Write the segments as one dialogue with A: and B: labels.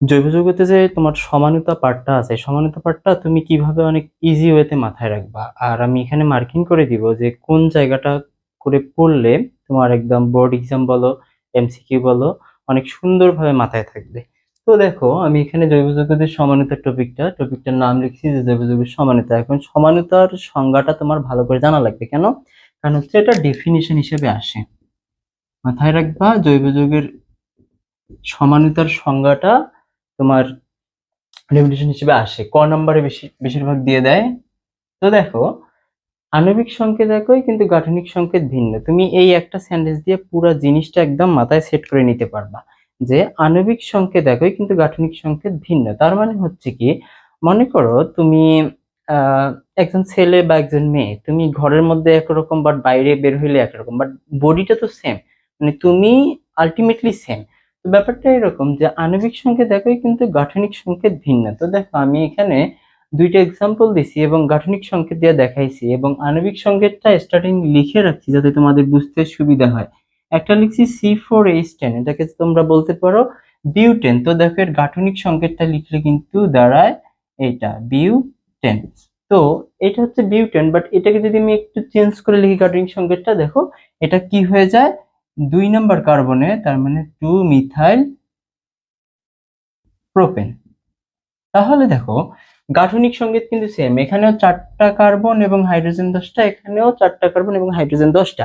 A: জৈব যৌগতে যে তোমার সমানতা পার্টটা আছে সমানতা পার্টটা তুমি কীভাবে অনেক ইজি ওয়েতে মাথায় রাখবা? আর আমি এখানে মার্কিং করে দিব যে কোন জায়গাটা করে পড়লে তোমার একদম বোর্ড এক্সাম বলো এমসিকিউ বলো, অনেক সুন্দরভাবে মাথায় থাকবে। তো দেখো, আমি এখানে জৈব যৌগদের সমানুতার টপিকটা টপিকটার নাম লিখছি যে জৈব যৌগের সমানুতা। এখন সমানতার সংজ্ঞাটা তোমার ভালো করে জানা লাগবে কেন? কারণ হচ্ছে এটা ডেফিনিশন হিসেবে আসে। মাথায় রাখবা জৈব যৌগের সমানুতার সংজ্ঞাটা তোমার ডেফিনিশন হিসেবে আসে। ক নম্বরে বেশি, বেশিরভাগ দিয়ে দেয়। তো দেখো, আণবিক সংকেত একই, কিন্তু গাঠনিক সংকেত ভিন্ন। তুমি এই একটা সেন্টেন্স দিয়ে পুরো জিনিসটা একদম মাথায় সেট করে নিতে পারবা যে আণবিক সংকেত একই, কিন্তু গাঠনিক সংকেত ভিন্ন। তার মানে হচ্ছে কি, মনে করো তুমি একজন ছেলে বা একজন মেয়ে, তুমি ঘরের মধ্যে একরকম বাট বাইরে বের হইলে একরকম বাট বডিটা তো সেম মানে তুমি আলটিমেটলি সেম ব্যাপারটা এরকম যে আণবিক সংকেত একই, কিন্তু গাঠনিক সংকেত ভিন্ন। তো দেখো, আমি এখানে দুইটা এক্সাম্পল দিছি এবং গাঠনিক সংকেত দিয়ে দেখাইছি এবং আণবিক সংকেতটা স্টার্টিং লিখে রাখছি যাতে তোমাদের বুঝতে সুবিধা হয়। একটা লিখছি সি ফোর এইচ টেন এটাকে তোমরা বলতে পারো বিউটেন তো দেখো, এর গাঠনিক সংকেতটা লিখলে কিন্তু দাঁড়ায় এইটা বিউটেন তো এটা হচ্ছে বিউটেন বাট এটাকে যদি আমি একটু চেঞ্জ করে লিখি গাঠনিক সংকেতটা, দেখো, এটা কি হয়ে যায়? দুই নম্বর কার্বনে, তার মানে টু মিথাইল প্রোপেন তাহলে দেখো, গাঠনিক সংকেত কিন্তু সেম এখানেও চারটা কার্বন এবং হাইড্রোজেন দশটা, এখানেও চারটা কার্বন এবং হাইড্রোজেন দশটা।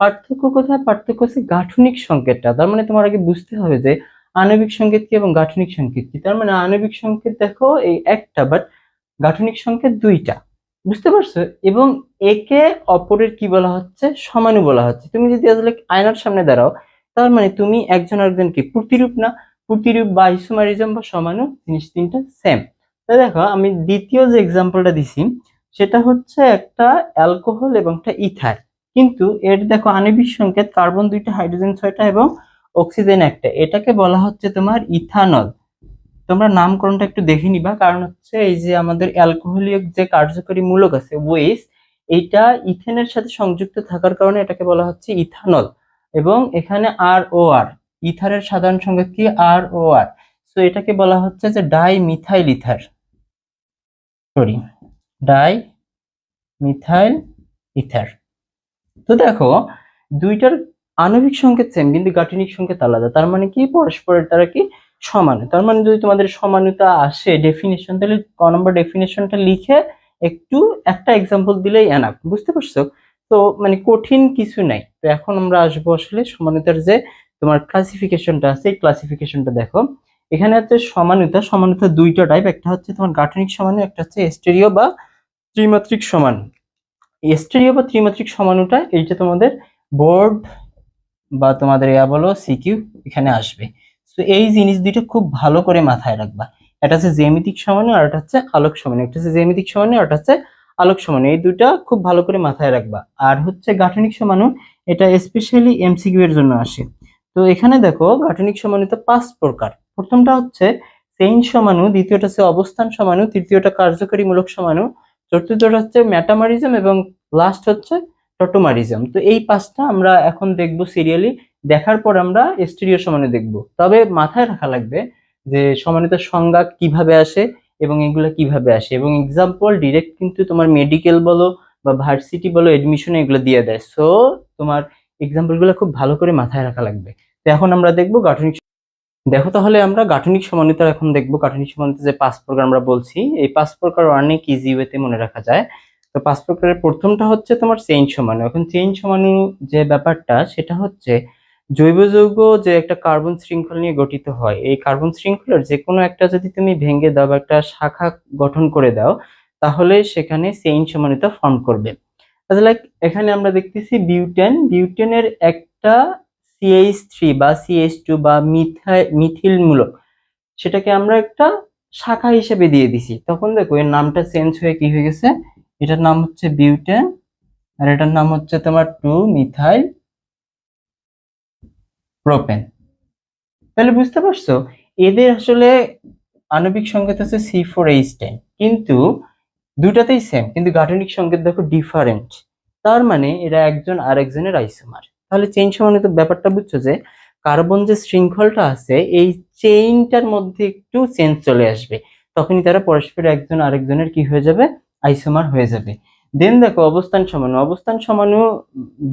A: পার্থক্য কোথায়? পার্থক্য হচ্ছে গাঠনিক সংকেতটা। তার মানে তোমার আগে বুঝতে হবে যে আণবিক সংকেত কি এবং গাঠনিক সংকেত কি। তার মানে আণবিক সংকেত দেখো এই একটা বাট গাঠনিক সংকেত দুইটা। বুঝতে পারছ? এবং একে অপরের কি বলা হচ্ছে? সমানু বলা হচ্ছে। তুমি যদি আসলে আয়নার সামনে দাঁড়াও, তার মানে তুমি একজন আরেকজনকে প্রতিরূপ না, প্রতিরূপ বা ইসোমারিজম বা সমানু জিনিস তিনটা সেম তাই দেখো, আমি দ্বিতীয় যে এক্সাম্পলটা দিছি, সেটা হচ্ছে একটা অ্যালকোহল এবং একটা ইথার কিন্তু এর দেখো আণবিক সংকেত কার্বন দুইটা হাইড্রোজেন ছয়টা এবং অক্সিজেন একটা। এটাকে বলা হচ্ছে তোমার ইথানল তোমরা নামকরণটা একটু দেখে নিবা, কারণ হচ্ছে এই যে আমাদের অ্যালকোহলিক যে কার্যকরী মূলক আছে ওয়েস এইটা ইথেনের সাথে সংযুক্ত থাকার কারণে এটাকে বলা হচ্ছে ইথানল এবং এখানে আর ও আর, ইথারের সাধারণ সংকেত কি? আর ও আর। সো এটাকে বলা হচ্ছে যে dimethyl ether sorry dimethyl ether তো দেখো, দুইটার আণবিক সংকেত সেম কিন্তু গাঠনিক সংকেত আলাদা। তার মানে কি? পরস্পরের দ্বারা কি? সমান। তার মানে যদি তোমাদের সমানতা আসে ডেফিনেশন তাহলে ক নম্বর ডেফিনেশনটা লিখে একটু একটা এক্সাম্পল দিলেই এনাফ বুঝতে পারছ? তো মানে কঠিন কিছু নাই। তো এখন আমরা আসব আসলে সমানুতার যে তোমার ক্লাসিফিকেশনটা আছে ক্লাসিফিকেশনটা দেখো। এখানে হচ্ছে সমানুতা সমানুতা দুইটা টাইপ একটা হচ্ছে তোমার গাঠনিক সমানু, একটা হচ্ছে স্টেরিও বা ত্রিমাত্রিক সমান। স্টেরিও বা ত্রিমাত্রিক সমানুটা এইটা তোমাদের বোর্ড বা তোমাদের ইয়া বলো সিকিউ এখানে আসবে। তো এই জিনিস দুইটা খুব ভালো করে মাথায় রাখবা। এটা হচ্ছে জ্যামিতিক সমানু আর এটা হচ্ছে আলোক সমানু একটা হচ্ছে জ্যামিতিক সমানু আর এটা হচ্ছে আলোক সমানু এই দুইটা খুব ভালো করে মাথায় রাখবা। আর হচ্ছে গাঠনিক সমানু এটা স্পেশালি এমসিকিউ এর জন্য আসে। তো এখানে দেখো গাঠনিক সমানুতা পাঁচ প্রকার। প্রথমটা হচ্ছে চেইন সমানু দ্বিতীয়টা হচ্ছে অবস্থান সমানু তৃতীয়টা কার্যকরীমূলক সমানু চতুর্থটা হচ্ছে ম্যাটামারিজম এবং লাস্ট হচ্ছে টটোমারিজম তো এই পাঁচটা আমরা এখন দেখব সিরিয়ালি দেখার পর আমরা স্টেরিও সমানু দেখব। তবে মাথায় রাখা লাগবে যে সমানুতার সংজ্ঞা কীভাবে আসে এবং এগুলো কীভাবে আসে। এবং এক্সাম্পল ডিরেক্ট কিন্তু তোমার মেডিকেল বলো বা ভার্সিটি বলো এডমিশন এগুলো দিয়ে দেয়। সো তোমার এক্সাম্পলগুলো খুব ভালো করে মাথায় রাখা লাগবে। তো এখন আমরা দেখব গাঠনিক দেখো তাহলে আমরা গাঠনিক সমানুতার এখন দেখব। গাঠনিক সমানুতা যে পাঁচ প্রকার আমরা বলছি, এই পাঁচ প্রকার অনেক ইজি ওয়েতে মনে রাখা যায়। তো পাঁচ প্রকারের প্রথমটা হচ্ছে তোমার চেইন সমানু। এখন চেইন সমানু যে ব্যাপারটা, সেটা হচ্ছে জৈব যৌগ যে একটা কার্বন শৃঙ্খল নিয়ে গঠিত হয়, এই কার্বন শৃঙ্খলের যে কোনো একটা যদি তুমি ভেঙে দাও বা একটা শাখা গঠন করে দাও, তাহলে সেখানে চেইন সমানুতা ফর্ম করবে। লাইক এখানে আমরা দেখতেছি বিউটেন, বিউটেনের একটা সিএইচ থ্রি বা সিএইচ টু বা মিথাই মিথিল মূলক সেটাকে আমরা একটা শাখা হিসেবে দিয়ে দিছি। তখন দেখো, এর নামটা চেঞ্জ হয়ে কি হয়ে গেছে? এটার নাম হচ্ছে বিউটেন, আর এটার নাম হচ্ছে তোমার টু মিথাইল প্রোপেন তাহলে বুঝতে পারছ? এদের আসলে আণবিক সংকেত হচ্ছে সি ফোর এইচ টেন কিন্তু দুটাতেই সেম কিন্তু গাঠনিক সংকেত দেখো ডিফারেন্ট তার মানে এরা একজন আরেকজনের আইসোমার তাহলে চেইন সমানুত ব্যাপারটা বুঝছ যে কার্বন যে শৃঙ্খলটা আছে, এই চেইনটার মধ্যে একটু চেঞ্জ চলে আসবে। তখনই তারা পরস্পর একজন আরেকজনের কি হয়ে যাবে? আইসোমার হয়ে যাবে। দেন দেখো অবস্থান সমাণু অবস্থান সমাণু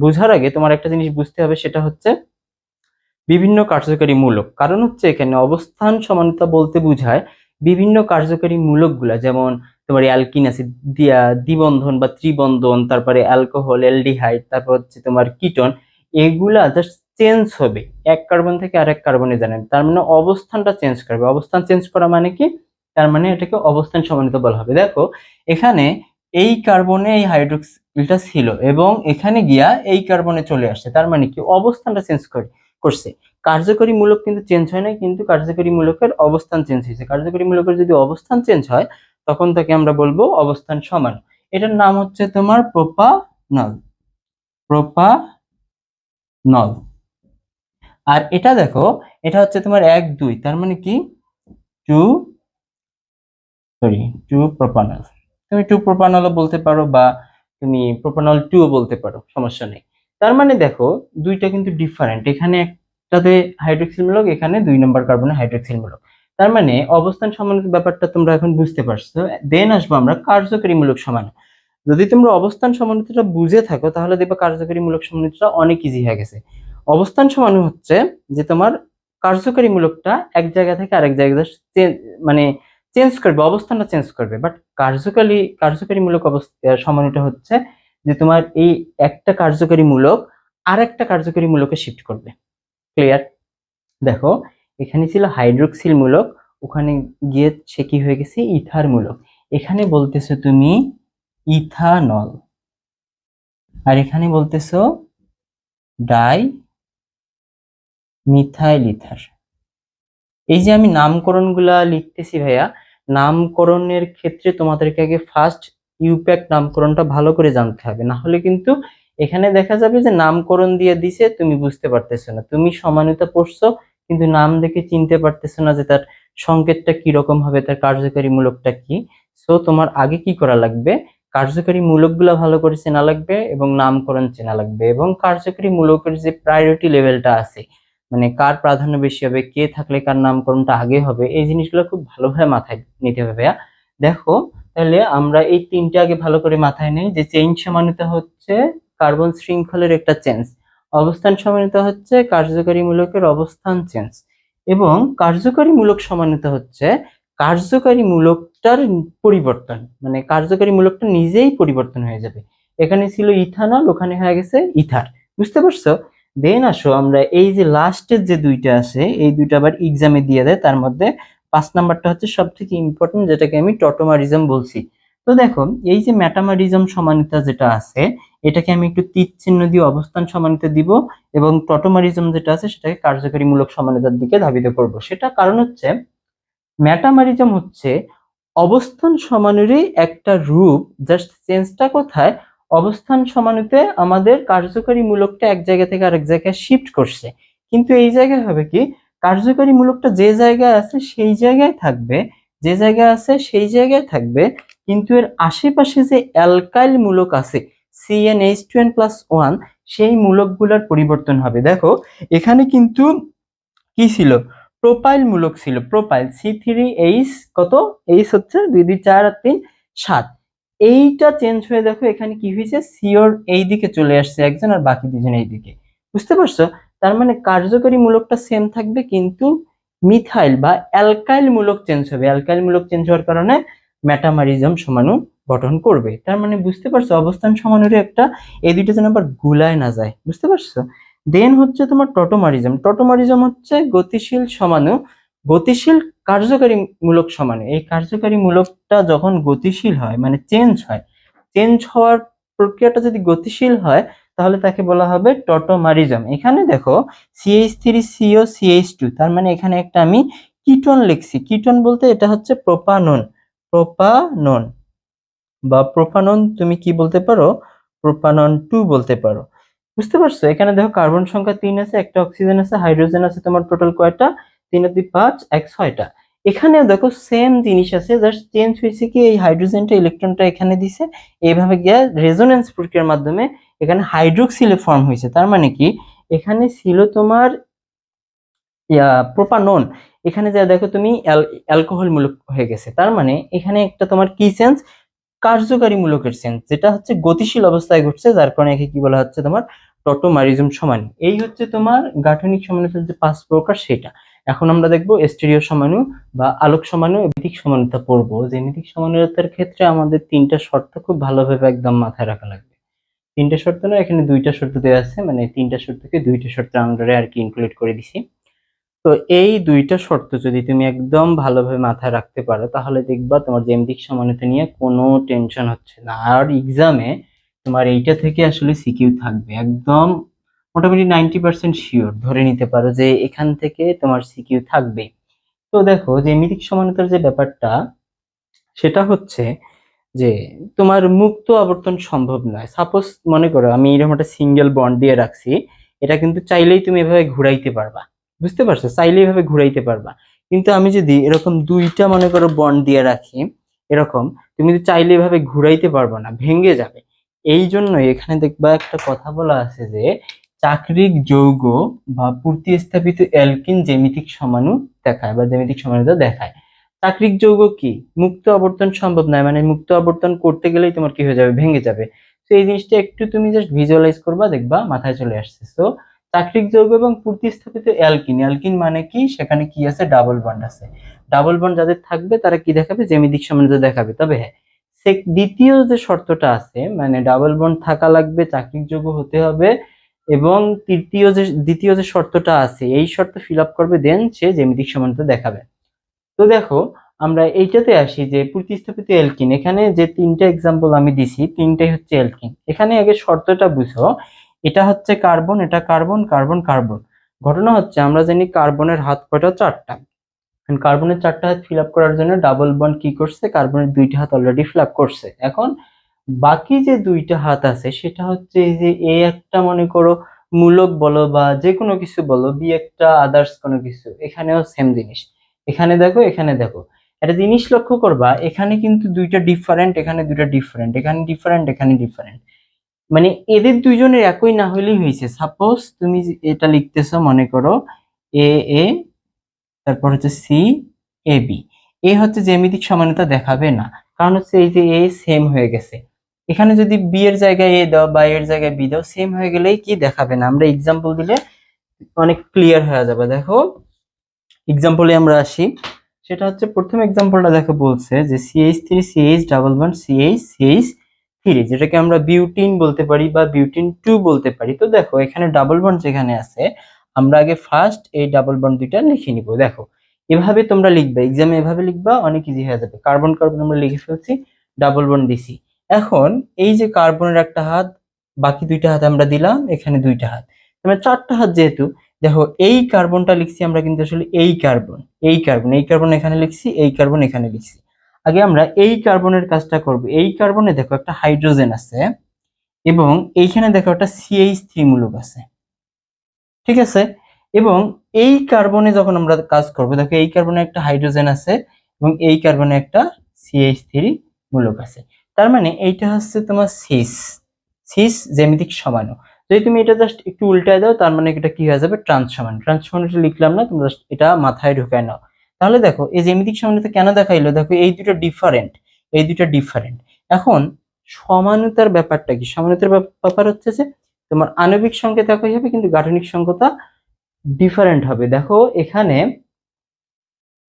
A: বোঝার আগে তোমার একটা জিনিস বুঝতে হবে, সেটা হচ্ছে বিভিন্ন কার্যকারী মূলক। কারণ হচ্ছে এখানে অবস্থান সমানতা বলতে বোঝায় বিভিন্ন কার্যকারী মূলকগুলা, যেমন তোমার অ্যালকিন দিয়া, দ্বিবন্ধন বা ত্রিবন্ধন, তারপরে অ্যালকোহল, অ্যালডিহাইড, তারপর হচ্ছে তোমার কিটন, এগুলা জাস্ট চেঞ্জ হবে। এক কার্বন থেকে আরেক কার্বনে জানেন। তার মানে অবস্থানটা চেঞ্জ করবে। অবস্থান চেঞ্জ করা মানে কি? তার মানে এটাকে অবস্থান সমানিত বলা হবে। দেখো, এখানে এই কার্বনে এই হাইড্রোক্সিলটা ছিল এবং এখানে গিয়া এই কার্বনে চলে আসছে। তার মানে কি? অবস্থানটা চেঞ্জ করে। করছে। কার্যকরী মূলক কিন্তু চেঞ্জ হয় না কিন্তু কার্যকরী মূলকের অবস্থান চেঞ্জ হয়েছে। কার্যকরী মূলকের যদি অবস্থান চেঞ্জ হয়, তখন তাকে আমরা বলব অবস্থান সমান। এটার নাম হচ্ছে তোমার প্রোপানল প্রোপানল আর এটা দেখো, এটা হচ্ছে তোমার এক, দুই, তার মানে কি? টু সরি টু প্রোপানল তুমি টু প্রোপানলও বলতে পারো বা তুমি প্রোপানল টুও বলতে পারো, সমস্যা নেই। তার মানে দেখো, দুইটা কিন্তু ডিফারেন্ট এখানে একটাতে হাইড্রোক্সিল মূলক এখানে দুই নম্বর কার্বনে হাইড্রোক্সিল মূলক তার মানে অবস্থান সমানের ব্যাপারটা তোমরা এখন বুঝতে পারছ। দেন আসব আমরা কার্যকরী মূলক সমান যদি তোমরা অবস্থান সমানুতাটা বুঝে থাকো, তাহলে দেখবে কার্যকরী মূলক সমানুতাটা অনেক ইজি হয়ে গেছে। অবস্থান সমানু হচ্ছে যে তোমার কার্যকরী মূলকটা এক জায়গা থেকে আরেক জায়গায় মানে চেঞ্জ করবে, অবস্থানটা চেঞ্জ করবে। বাট কার্যকারী কার্যকরী মূলক অবস্থা সমানুটা হচ্ছে যে তোমার এই একটা কার্যকরী মূলক আর একটা কার্যকরী মূলকে শিফট করবে। ক্লিয়ার দেখো, এখানে ছিল হাইড্রোক্সিল মূলক, ওখানে গিয়ে সে কি হয়ে গেছে? ইথার মূলক। এখানে বলতেছো তুমি ইথানল। আর এখানে বলতেছো ডাই মিথাইল ইথার এই যে আমি নামকরণগুলা লিখতেছি ভাইয়া, নামকরণের ক্ষেত্রে তোমাদেরকে আগে ফার্স্ট ইউপ্যাক নামকরণটা ভালো করে জানতে হবে। না হলে কিন্তু এখানে দেখা যাবে যে নামকরণ দিয়ে দিছে, তুমি বুঝতে পারতেছো না। তুমি সমানতা পড়ছো, কিন্তু নাম দেখে চিনতে পারতেছো না যে তার সংকেতটা কি রকম হবে, তার কার্যকারী মূলকটা কি। সো তোমার আগে কি করা লাগবে? কার্যকারী মূলকগুলো ভালো করে চেনা লাগবে এবং নামকরণ চেনা লাগবে এবং কার্যকারী মূলকের যে প্রায়োরিটি লেভেলটা আছে মানে কার প্রাধান্য বেশি হবে, কে থাকলে কার নামকরণটা আগে হবে, এই জিনিসগুলো খুব ভালোভাবে মাথায় নিতে হবে দেখো তাহলে আমরা এই তিনটে আগে ভালো করে মাথায় নেই যে চেইন সমানতা হচ্ছে কার্বন শৃঙ্খলের একটা চেঞ্জ অবস্থান সমানতা হচ্ছে কার্যকারী মূলকের অবস্থান চেঞ্জ এবং কার্যকারী মূলক সমানতা হচ্ছে কার্যকারী মূলকটার পরিবর্তন মানে কার্যকারী মূলকটা নিজেই পরিবর্তন হয়ে যাবে। এখানে ছিল ইথানল ওখানে হয়ে গেছে ইথার বুঝতে পারছ? দেন আসো আমরা এই যে লাস্টের যে দুইটা আছে এই দুইটা আবার এক্সামে দিয়ে দেয়, তার মধ্যে পাঁচ নাম্বারটা হচ্ছে সব থেকে ইম্পর্টেন্ট যেটাকে আমি টটোমারিজম বলছি। তো দেখো, এই যে ম্যাটামারিজম সমানিতা যেটা আছে, এটাকে আমি একটু তীর চিহ্ন দিয়ে অবস্থান সমানিতা দিব এবং টটোমারিজম যেটা আছে সেটাকে কার্যকারীমূলক সমানিতার দিকে ধাবিত করব। সেটা কারণ হচ্ছে ম্যাটামারিজম হচ্ছে অবস্থান সমানেরই একটা রূপ জাস্ট চেঞ্জটা কোথায়? অবস্থান সমানুতে আমাদের কার্যকারী মূলকটা এক জায়গা থেকে আরেক জায়গায় শিফট করছে। কিন্তু এই জায়গায় হবে কি? কার্যকারী মূলকটা যে জায়গায় আছে সেই জায়গায় থাকবে, যে জায়গায় আছে সেই জায়গায় থাকবে, কিন্তু এর আশেপাশে যে অ্যালকাইল মূলক আছে CN H two plus one সেই মূলকগুলোর পরিবর্তন হবে। দেখো, এখানে কিন্তু কি ছিল? প্রোপাইল মূলক ছিল। প্রোপাইল সি থ্রি এইচ কত? এইচ হচ্ছে দুই দুই চার আর তিন, সাত। এইটা চেঞ্জ হয়ে দেখো, এখানে কি হয়েছে? সিওর এই দিকে চলে আসছে, একজন আর বাকি দুজন এই দিকে। বুঝতে পারছ? তার মানে কার্যকরী মূলকটা সেম থাকবে, কিন্তু মিথাইল বা অ্যালকাইল মূলক চেঞ্জ হবে। অ্যালকাইল মূলক চেঞ্জ হওয়ার কারণে ম্যাটামারিজম সমাণু গঠন করবে। তার মানে বুঝতে পারছ, অবস্থান সমানুরে একটা, এই দুইটা যেন আবার গুলায় না যায়। বুঝতে পারছ? দেন হচ্ছে তোমার টটোমারিজম টটোমারিজম হচ্ছে গতিশীল সমাণু গতিশীল কার্যকারী মূলক সমাণু এই কার্যকারী মূলকটা যখন গতিশীল হয় মানে চেঞ্জ হয় চেঞ্জ হওয়ার প্রক্রিয়াটা যদি গতিশীল হয় তাহলে তাকে বলা হবে টটোমারিজম। এখানে দেখো CH three CO CH two তার মানে এখানে একটা আমি কিটন লিখছি। কিটন বলতে এটা হচ্ছে প্রোপানন। প্রোপানন। বা প্রোপানন তুমি কি বলতে পারো? প্রোপানন টু বলতে পারো। বুঝতে পারছ? এখানে দেখো কার্বন সংখ্যা তিন আছে, একটা অক্সিজেন আছে, হাইড্রোজেন আছে, তোমার টোটাল কয়টা? তিন দুই পাঁচ, এক ছয়টা। এখানেও দেখো সেম জিনিস আছে, জাস্ট চেঞ্জ হয়েছে কি এই হাইড্রোজেনটা, ইলেকট্রনটা এখানে দিছে। এইভাবে গিয়ে রেজোনেন্স প্রক্রিয়ার মাধ্যমে এখানে হাইড্রোক্সিলে ফর্ম হয়েছে। তার মানে কি? এখানে ছিল তোমার প্রোপানন এখানে যা দেখো তুমি অ্যালকোহল মূলক হয়ে গেছে। তার মানে এখানে একটা তোমার কি সেন্স কার্যকারী মূলকের সেন্স যেটা হচ্ছে গতিশীল অবস্থায় ঘটছে, যার কারণে একে কি বলা হচ্ছে তোমার টটোমারিজম সমানু। এই হচ্ছে তোমার গাঠনিক সমানুতার যে পাঁচ প্রকার, সেটা। এখন আমরা দেখব স্টেরিও সমানু বা আলোক সমানু জ্যামিতিক সমানুতা পড়ব। জ্যামিতিক সমানুতার ক্ষেত্রে আমাদের তিনটা শর্ত খুব ভালোভাবে একদম মাথায় রাখা লাগবে। তিনটা শর্ত না, এখানে দুইটা শর্ত দেওয়া আছে মানে তিনটা শর্তকে দুইটা শর্তের আন্ডারে আর কি ইনক্লুড করে দিছি। তো এই দুইটা শর্ত যদি তুমি একদম ভালোভাবে মাথায় রাখতে পারো, তাহলে দেখবা তোমার জ্যামিতিক সমানুতা নিয়ে কোনো টেনশন হচ্ছে না। আর এক্সামে তোমার এইটা থেকে আসলে সিকিউ থাকবে। একদম মোটামুটি নাইনটি পার্সেন্ট শিওর ধরে নিতে পারো যে এখান থেকে তোমার সিকিউ থাকবে তো দেখো জ্যামিতিক সমানতার যে ব্যাপারটা, সেটা হচ্ছে যে তোমার মুক্ত আবর্তন সম্ভব নয়। সাপোজ মনে করো আমি এরকম একটা সিঙ্গেল বন্ড দিয়ে রাখছি, এটা কিন্তু চাইলেই তুমি এভাবে ঘুরাইতে পারবা। বুঝতে পারছ? চাইলেই এভাবে ঘুরাইতে পারবা। কিন্তু আমি যদি এরকম দুইটা মনে করো বন্ড দিয়ে রাখি, এরকম, তুমি যদি চাইলে এভাবে ঘুরাইতে পারবা না, ভেঙে যাবে। এই জন্য এখানে দেখবা একটা কথা বলা আছে যে, চাকরিক যৌগ বা পূর্তি স্থাপিত অ্যালকিন জ্যামিতিক সমাণু দেখায় বা জ্যামিতিক সমানুতা দেখায়। চাকরিক যৌগ কি? মুক্ত আবর্তন সম্ভব নয় মানে মুক্ত আবর্তন করতে গেলেই তোমার কি হয়ে যাবে? ভেঙে যাবে। তো এই জিনিসটা একটু তুমি জাস্ট ভিজুয়ালাইজ করবা, দেখবা মাথায় চলে আসছে। তো চাকরিক যৌগ এবং প্রতিস্থাপিত অ্যালকিন। অ্যালকিন মানে কি? সেখানে কি আছে? ডাবল বন্ড আছে। ডাবল বন্ড যাদের থাকবে, তারা কি দেখাবে? জ্যামিতিক সমানুতা দেখাবে। তবে হ্যাঁ দ্বিতীয় যে শর্তটা আছে মানে ডাবল বন্ড থাকা লাগবে চাকরিক যৌগ হতে হবে এবং তৃতীয় যে, দ্বিতীয় যে শর্তটা আছে, এই শর্ত ফিল আপ করবে দেন সে জ্যামিতিক সমানুতা দেখাবে। তো দেখো, আমরা এইটাতে আসি যে প্রতিস্থাপিত এলকিন এখানে যে তিনটা এক্সাম্পল আমি দিছি, তিনটাই হচ্ছে এলকিন এখানে আগে শর্তটা বুঝো, এটা হচ্ছে কার্বন এটা কার্বন কার্বন কার্বন ঘটনা হচ্ছে, আমরা জানি কার্বনের হাত কয়টা? চারটা। কার্বনের চারটা হাত ফিল করার জন্য ডাবল বন্ড কি করছে? কার্বনের দুইটা হাত অলরেডি ফিল করছে। এখন বাকি যে দুইটা হাত আছে, সেটা হচ্ছে যে এ একটা, মনে করো, মূলক বলো বা যে কোনো কিছু বলো, বি একটা আদার্স কোনো কিছু, এখানেও সেম জিনিস। এখানে দেখো এখানে দেখো। একটা জিনিস লক্ষ্য করবা, এখানে কিন্তু দুইটা ডিফারেন্ট এখানে দুইটা ডিফারেন্ট এখানে ডিফারেন্ট এখানে ডিফারেন্ট মানে এদের দুইজনের একই না হলেই হয়েছে সাপোজ তুমি এটা লিখতেছো, মনে করো এ এ তারপর হচ্ছে সি এ বি এ হচ্ছে জ্যামিতিক সমানতা দেখাবে না। কারণ হচ্ছে এই যে এ সেম হয়ে গেছে। এখানে যদি বি এর জায়গায় এ দাও বা এর জায়গায় বি দাও সেম হয়ে গেলেই কি দেখাবে না? আমরা এক্সাম্পল দিলে অনেক ক্লিয়ার হয়ে যাবে। দেখো এক্সাম্পলে আমরা আসি। সেটা হচ্ছে প্রথম এক্সাম্পলটা দেখো বলছে যে CH three CH double one CH CH three যেটাকে আমরা বিউটিন বলতে পারি বা বিউটিন টু বলতে পারি। তো দেখো, এখানে ডাবল বন্ড যেখানে আছে, আমরা আগে ফার্স্ট এই ডাবল বন্ড দুইটা লিখে নিব। দেখো, এভাবে তোমরা লিখবে এক্সামে এভাবে লিখবা, অনেক ইজি হয়ে যাবে। কার্বন কার্বন আমরা লিখে ফেলছি ডাবল বন্ড দিছি। এখন এই যে কার্বনের একটা হাত, বাকি দুইটা হাত আমরা দিলাম, এখানে দুইটা হাত। আমরা চারটা হাত যেহেতু দেখো, এই কার্বনটা লিখছি আমরা কিন্তু আসলে এই কার্বন এই কার্বন এই কার্বন এখানে লিখছি, এই কার্বন এখানে লিখছি। আগে আমরা এই কার্বনের কাজটা করব। এই কার্বনে দেখো একটা হাইড্রোজেন আছে এবং এইখানে দেখো একটা সিএইচ থ্রি মূলক আছে। ঠিক আছে? এবং এই কার্বনে যখন আমরা কাজ করব, দেখো এই কার্বনে একটা হাইড্রোজেন আছে এবং এই কার্বনে একটা সিএইচ থ্রি মূলক আছে। তার মানে এইটা হচ্ছে তোমার সিস সিস জ্যামিতিক সমাণু যদি তুমি এটা জাস্ট একটু উল্টায় দাও, তার মানে এটা কি হয়ে যাবে? ট্রান্স সমান ট্রান্স সমানুটা লিখলাম না তুমি জাস্ট এটা মাথায় ঢুকায় নাও। তাহলে দেখো, এই জ্যামিতিক সমানুতা কেন দেখাইলো? দেখো, এই দুটো ডিফারেন্ট এই দুটো ডিফারেন্ট এখন সমানুতার ব্যাপারটা কি? সমানুতার ব্যাপ- ব্যাপার হচ্ছে যে, তোমার আণবিক সংকেত একই হবে, কিন্তু গাঠনিক সংখ্যা ডিফারেন্ট হবে। দেখো, এখানে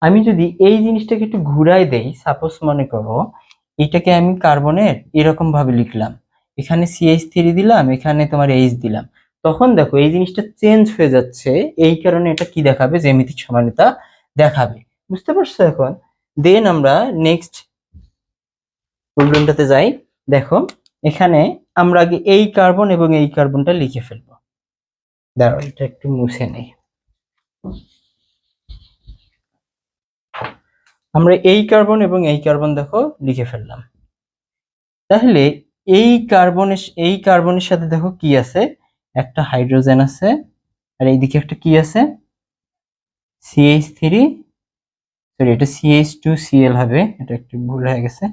A: আমি যদি এই জিনিসটাকে একটু ঘুরাই দেই সাপোজ মনে করো, এটাকে আমি কার্বনের এরকম ভাবে লিখলাম। এখানে সিএইচ থ্রি দিলাম, এখানে তোমার এইচ দিলাম। তখন দেখো, এই জিনিসটা চেঞ্জ হয়ে যাচ্ছে, এই কারণে এটা কি দেখাবে? জ্যামিতিক সমানতা দেখাবে। বুঝতে পারছ এখন? দেন আমরা নেক্সট প্রবলেমটাতে যাই। দেখো, এখানে আমরা আগে এই কার্বন এবং এই কার্বনটা লিখে ফেলব। দাঁড়াও, এটা একটু মুছে নেই। আমরা এই কার্বন এবং এই কার্বন দেখো লিখে ফেললাম। তাহলে এই কার্বনের এই কার্বনের সাথে দেখো কি আছে? একটা হাইড্রোজেন আছে, আর এইদিকে একটা কি আছে? সিএইচ থ্রি সরি এটা সিএইচ টু সিএল হবে, এটা একটু ভুল হয়ে গেছে।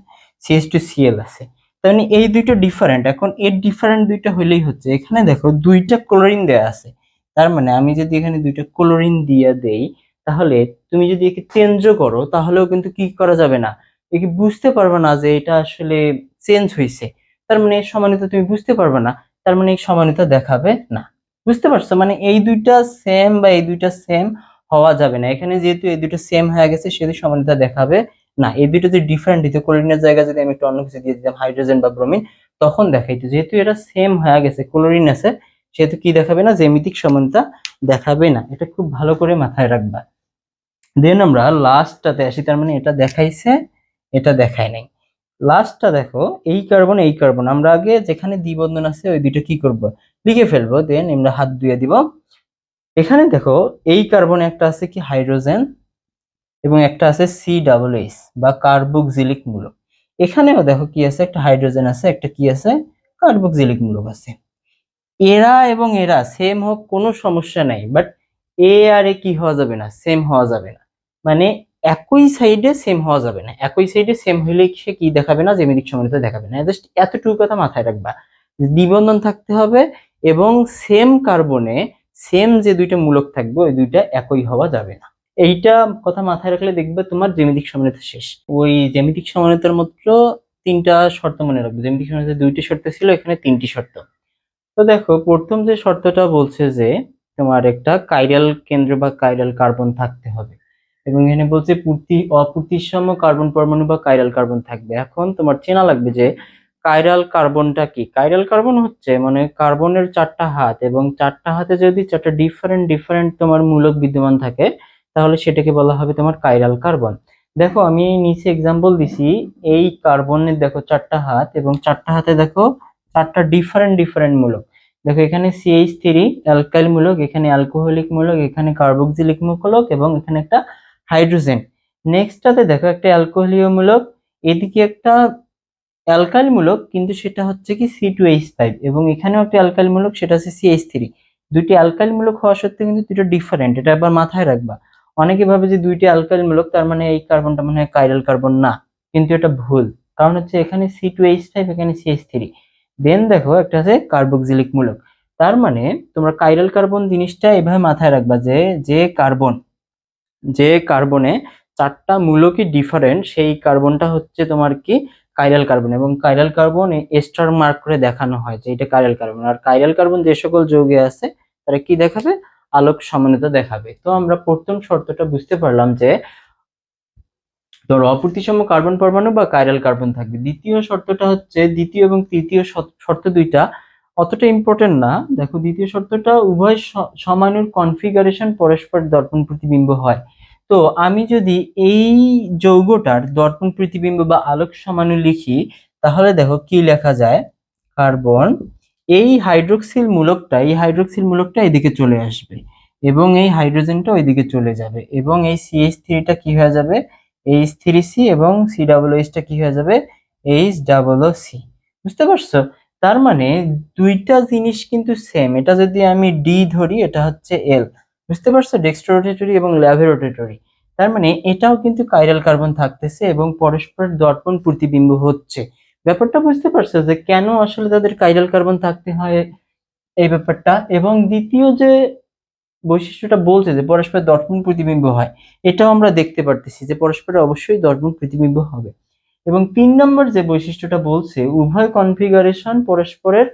A: সিএইচ টু সিএল আছে। তার মানে এই দুইটা ডিফারেন্ট এখন এর ডিফারেন্ট দুইটা হইলেই হচ্ছে, এখানে দেখো দুইটা ক্লোরিন দেয়া আছে। তার মানে আমি যদি এখানে দুইটা ক্লোরিন দিয়ে দেই, তাহলে তুমি যদি একে চেঞ্জও করো, তাহলেও কিন্তু কি করা যাবে না? একে বুঝতে পারবে না যে এটা আসলে চেঞ্জ হয়েছে তার মানে এর সমানিতা তুমি বুঝতে পারবে না, তার মানে এই সমানিতা দেখাবে না। বুঝতে পারছ? মানে এই দুইটা সেম বা এই দুইটা সেম হওয়া যাবে না। এখানে যেহেতু এই দুটো সেম হয়ে গেছে, সেহেতু সমানিতা দেখাবে না। এই দুটো যদি ডিফারেন্ট দিত ক্লোরিনের জায়গায় যদি আমি একটু অন্য কিছু দিয়ে দিতাম হাইড্রোজেন বা ব্রোমিন তখন দেখাইতো। যেহেতু এটা সেম হয়ে গেছে ক্লোরিন আছে, সেহেতু কি দেখাবে না? জ্যামিতিক সমানতা দেখাবে না। এটা খুব ভালো করে মাথায় রাখবা। দেন আমরা লাস্টটাতে আসি, তার মানে এটা দেখাইছে, এটা দেখায় নাই। লাস্টটা দেখো, এই কার্বন এই কার্বন আমরা আগে যেখানে দ্বিবন্ধন আছে, ওই দুইটা কি করব? লিখে ফেলব দেন আমরা হাত ধুয়ে দিব। এখানে দেখো, এই কার্বনে একটা আছে কি? হাইড্রোজেন এবং একটা আছে সি ডাবল এইচ বা কার্বক্সিলিক মূলক। এখানেও দেখো কি আছে? একটা হাইড্রোজেন আছে, একটা কি আছে? কার্বক্সিলিক মূলক আছে। এরা এবং এরা সেম হোক, কোনো সমস্যা নাই। বাট এ আর এ কি হওয়া যাবে না? সেম হওয়া যাবে না। মানে একই সাইডে সেম হওয়া যাবে না। একই সাইডে সেম হইলে সে কি দেখাবে না? জ্যামিতিক সমানতা দেখাবে না। জাস্ট এতটুকু কথা মাথায় রাখবা। দ্বিবন্ধন থাকতে হবে এবং সেম কার্বনে সেম যে দুইটা মূলক থাকবে, ওই দুইটা একই হওয়া যাবে না। এইটা কথা মাথায় রাখলে দেখবে তোমার জ্যামিতিক সমানতা শেষ। ওই জ্যামিতিক সমানতার মাত্র তিনটা শর্ত মনে রাখবে। জ্যামিতিক সমানতা দুইটি শর্ত ছিল, এখানে তিনটি শর্ত। তো দেখো, প্রথম যে শর্তটা বলছে যে তোমার একটা কাইরাল কেন্দ্র বা কাইরাল কার্বন থাকতে হবে। এবং এখানে বলছে পূর্তি, অপূর্তিসম কার্বন পরমাণু বা কাইরাল কার্বন থাকবে। এখন তোমার চেনা লাগবে যে কাইরাল কার্বনটা কি? কাইরাল কার্বন হচ্ছে মানে কার্বনের চারটা হাত এবং চারটা হাতে যদি চারটা ডিফারেন্ট ডিফারেন্ট তোমার মূলক বিদ্যমান থাকে, তাহলে সেটাকে বলা হবে তোমার কাইরাল কার্বন দেখো আমি নিচে এক্সাম্পল দিছি, এই কার্বনের দেখো চারটা হাত এবং চারটা হাতে দেখো চারটা ডিফারেন্ট ডিফারেন্ট মূলক। দেখো এখানে সিএইচ থ্রি অ্যালকাইল মূলক, এখানে অ্যালকোহলিক মূলক, এখানে কার্বক্সিলিক মূলক এবং এখানে একটা হাইড্রোজেন। নেক্সটটাতে দেখো একটা অ্যালকোহলীয় মূলক এদিকে একটা অ্যালকাইল মূলক কিন্তু সেটা হচ্ছে কি সি টু এইচ ফাইভ এবং এখানেও একটা অ্যালকাইল মূলক সেটা হচ্ছে সিএইচ থ্রি দুইটি অ্যালকাইল মূলক হওয়া সত্ত্বেও কিন্তু দুটো ডিফারেন্ট এটা আবার মাথায় রাখবা। অনেকে ভাবে যে দুইটি অ্যালকাইল মূলক তার মানে এই কার্বনটা মনে কাইরাল কার্বন না, কিন্তু এটা ভুল। কারণ হচ্ছে এখানে সি টু এইচ ফাইভ এখানে সিএইচ থ্রি দেন দেখো, একটা আছে কার্বক্সিলিক মূলক। তার মানে তোমরা কাইরাল কার্বন জিনিসটা এভাবে মাথায় রাখবা যে যে কার্বন যে কার্বনে চারটা মূলকই ডিফারেন্ট সেই কার্বনটা হচ্ছে তোমার কি? কাইরাল কার্বন এবং কাইরাল কার্বন স্টার মার্ক করে দেখানো হয় যে এটা কাইরাল কার্বন আর কাইরাল কার্বন যে সকল যৌগে আছে, তারা কি দেখাবে? আলোক সমানতা দেখাবে। তো আমরা প্রথম শর্তটা বুঝতে পারলাম যে ধরো অপূর্তিসম কার্বন পরমাণু বা কাইরাল কার্বন থাকবে। দ্বিতীয় শর্তটা হচ্ছে, দ্বিতীয় এবং তৃতীয় শর্ত- দুইটা অতটা ইম্পর্টেন্ট না। দেখো, দ্বিতীয় শর্তটা উভয় স- সমাণুর কনফিগারেশন পরস্পর দর্পণ প্রতিবিম্ব হয়। তো আমি যদি এই যৌগটার দর্পণ প্রতিবিম্ব বা আলোক সমাণু লিখি, তাহলে দেখো কি লেখা যায়? কার্বন, এই হাইড্রোক্সিল মূলকটা, এই হাইড্রোক্সিল মূলকটা এদিকে চলে আসবে এবং এই হাইড্রোজেনটা ওইদিকে চলে যাবে এবং এই সিএইচ থ্রিটা কি হয়ে যাবে? এইচ থ্রি সি এবং সি ডাবল এইচটা কি হয়ে যাবে? এইচ ডাবল ও সি বুঝতে পারছ? তার মানে দুইটা জিনিস কিন্তু সেম এটা যদি আমি ডি ধরি, এটা হচ্ছে এল বুঝতে পারছ? ডেক্সট্রো রোটেটরি এবং ল্যাভে রোটেটরি তার মানে এটাও কিন্তু কাইরাল কার্বন থাকতেছে এবং পরস্পর দর্পণ প্রতিবিম্ব হচ্ছে। ব্যাপারটা বুঝতে পারছ যে কেন আসলে তাদের কাইরাল কার্বন থাকতে হয় এই ব্যাপারটা? এবং দ্বিতীয় যে বৈশিষ্ট্যটা বলছে যে পরস্পর দর্পণ প্রতিবিম্ব হয়, এটাও আমরা দেখতে পারতেছি যে পরস্পরের অবশ্যই দর্পণ প্রতিবিম্ব হবে। এবং তিন নম্বর যে বৈশিষ্ট্যটা বলছে, উভয় কনফিগারেশন পরস্পরের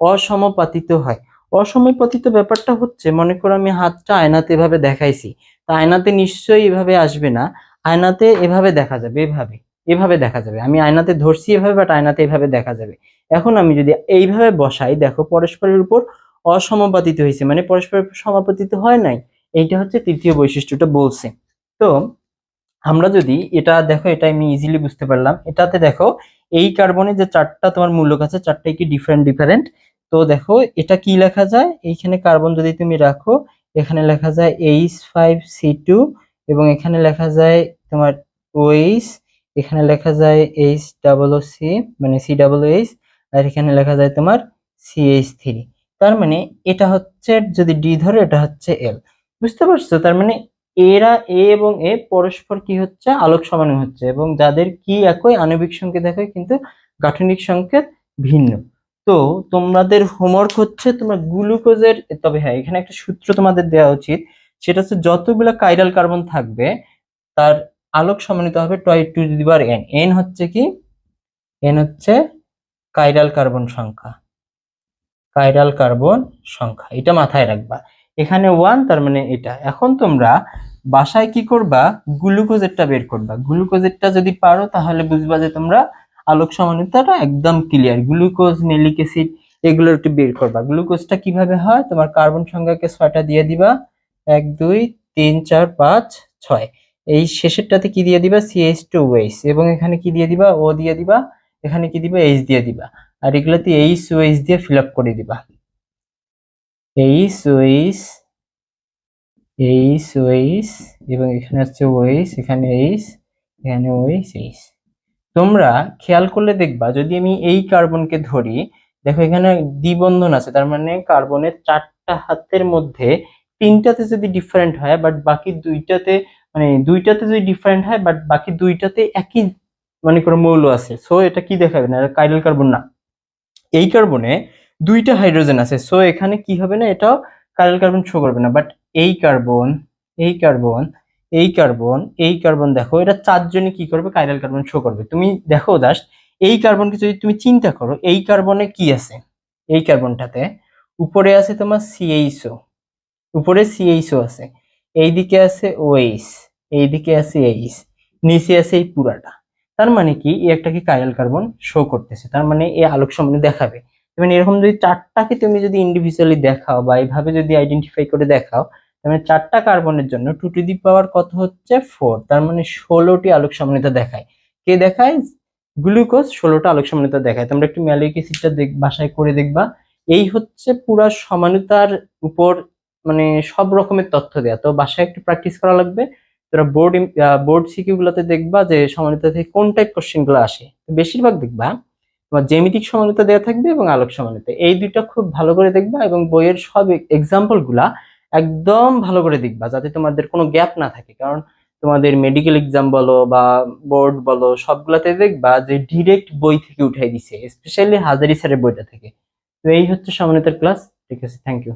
A: অসমাপাতিত হয়। অসমাপাতিত ব্যাপারটা হচ্ছে, মনে করো আমি হাতটা আয়নাতে এভাবে দেখাইছি, তা আয়নাতে নিশ্চয়ই এভাবে আসবে না। আয়নাতে এভাবে দেখা যাবে, এভাবে এভাবে দেখা যাবে। আমি আয়নাতে ধরছি এভাবে বাট আয়নাতে এভাবে দেখা যাবে। এখন আমি যদি এইভাবে বসাই, দেখো পরস্পরের উপর অসমাপাতিত হয়েছে মানে পরস্পরের উপর সমাপতিত হয় নাই, এইটা হচ্ছে তৃতীয় বৈশিষ্ট্যটা বলছে। তো আমরা যদি এটা, দেখো এটা আমি ইজিলি বুঝতে পারলাম। এটাতে দেখো, এই কার্বনে যে চারটা তোমার মূল্য আছে, চারটাই কি ডিফারেন্ট ডিফারেন্ট তো দেখো, এটা কি লেখা যায়? এইখানে কার্বন যদি তুমি রাখো, এখানে লেখা যায় এইচ ফাইভ সি টু এবং এখানে লেখা যায় তোমার ওইচ এখানে লেখা যায় এইচ ডাবল সি মানে সি ডাবল এইচ আর এখানে লেখা যায় তোমার সিএইচ থ্রি তার মানে এটা হচ্ছে যদি ডি ধরে, এটা হচ্ছে এল বুঝতে পারছ? তার মানে এরা এ এবং এ পরস্পর কি হচ্ছে? আলোক সমানু হচ্ছে এবং যাদের কি একই, আণবিক সংকেত একই, কিন্তু গাঠনিক সংকেত ভিন্ন। তো তোমাদের হোমওয়ার্ক হচ্ছে তোমরা গ্লুকোজের তবে হ্যাঁ এখানে একটা সূত্র তোমাদের দেওয়া উচিত, সেটা হচ্ছে যতগুলো কাইরাল কার্বন থাকবে, তার আলোক সমানিত হবে two to the power N N হচ্ছে কি? এন হচ্ছে কাইরাল কার্বন সংখ্যা। কাইরাল কার্বন সংখ্যা, এটা মাথায় রাখবা। এখানে ওয়ান তার মানে এটা। এখন তোমরা বাসায় কি করবা? গ্লুকোজেরটা বের করবা। গ্লুকোজেরটা যদি পারো, তাহলে বুঝবা যে তোমরা আলোক সমানিতাটা একদম ক্লিয়ার গ্লুকোজ মেলিক অ্যাসিড এগুলো একটু বের করবা। গ্লুকোজটা কীভাবে হয়? তোমার কার্বন সংখ্যাকে ছয়টা দিয়ে দিবা। এক, দুই, তিন, চার, পাঁচ, ছয়। এই শেষেরটাতে কি দিয়ে দিবা? সিএইচ টু ওয়েস এবং এখানে কি দিয়ে দিবা? ও দিয়ে দিবা। এখানে কি দিবা? এইচ দিয়ে দিবা। আর এগুলোতে এইচ ওয়েস দিয়ে ফিল আপ করে দিবা। এইচ ওয়েস এইচ ওয়েস এবং এখানে হচ্ছে ওয়েস এখানে এইচ এখানে ওয়েস এইচ তোমরা খেয়াল করলে দেখবা, যদি আমি এই কার্বনকে ধরি, দেখো এখানে দ্বিবন্ধন আছে, তার মানে কার্বনের চারটা হাতের মধ্যে তিনটাতে যদি ডিফারেন্ট হয় বাট বাকি দুইটাতে মানে দুইটাতে যদি ডিফারেন্ট হয় বাট বাকি দুইটাতে একই মানে কোনো মৌল আছে সো এটা কি দেখাবে না? কাইরাল কার্বন না। এই কার্বনে দুইটা হাইড্রোজেন আছে সো এখানে কি হবে না? এটাও কাইরাল কার্বন শো করবে না বাট এই কার্বন এই কার্বন এই কার্বন এই কার্বন দেখো, এটা চারজনে কি করবে? কাইরাল কার্বন শো করবে। তুমি দেখো দাস এই কার্বনকে যদি তুমি চিন্তা করো, এই কার্বনে কি আছে? এই কার্বনটাতে উপরে আছে তোমার সিএইচও উপরে সিএইচও আছে, এইদিকে আছে ওএইচ এইদিকে আছে এইচ নিচে আছে এই পুরাটা। তার মানে কি? এই একটা কি কাইরাল কার্বন শো করতেছে। তার মানে এই আলোক সমন্বয় দেখাবে। মানে এরকম যদি চারটাকে তুমি যদি ইন্ডিভিজুয়ালি দেখাও বা এইভাবে যদি আইডেন্টিফাই করে দেখাও তার মানে চারটা কার্বনের জন্য টু টু দি পাওয়ার কত হচ্ছে? ফোর তার মানে ষোলোটি আলোক সমন্বিতা দেখায়। কে দেখায়? গ্লুকোজ ষোলোটা আলোক সমন্বিতা দেখায়। তোমরা একটু ম্যালিক অ্যাসিডটা দেখ বাসায় করে দেখবা। এই হচ্ছে পুরা সমানুতার উপর মানে সব রকমের তথ্য দেয়া। তো বাসায় একটু প্র্যাকটিস করা লাগবে। তোরা বোর্ড বোর্ড সিকিউ গুলোতে দেখবা যে সমানুতা থেকে কোন টাইপ কোশ্চেনগুলো আসে। বেশিরভাগ দেখবা তোমার জ্যামিতিক সমানুতা দেওয়া থাকবে এবং আলোক সমানুতা এই দুইটা খুব ভালো করে দেখবা এবং বইয়ের সব এক্সাম্পলগুলা একদম ভালো করে দেখবা, যাতে তোমাদের কোনো গ্যাপ না থাকে। কারণ তোমাদের মেডিকেল এক্সাম বলো বা বোর্ড বলো, সবগুলাতে দেখবা যে ডিরেক্ট বই থেকে উঠাই দিছে স্পেশালি হাজারি স্যারের বইটা থেকে। তো এই হচ্ছে সমানুতার ক্লাস ঠিক আছে থ্যাংক ইউ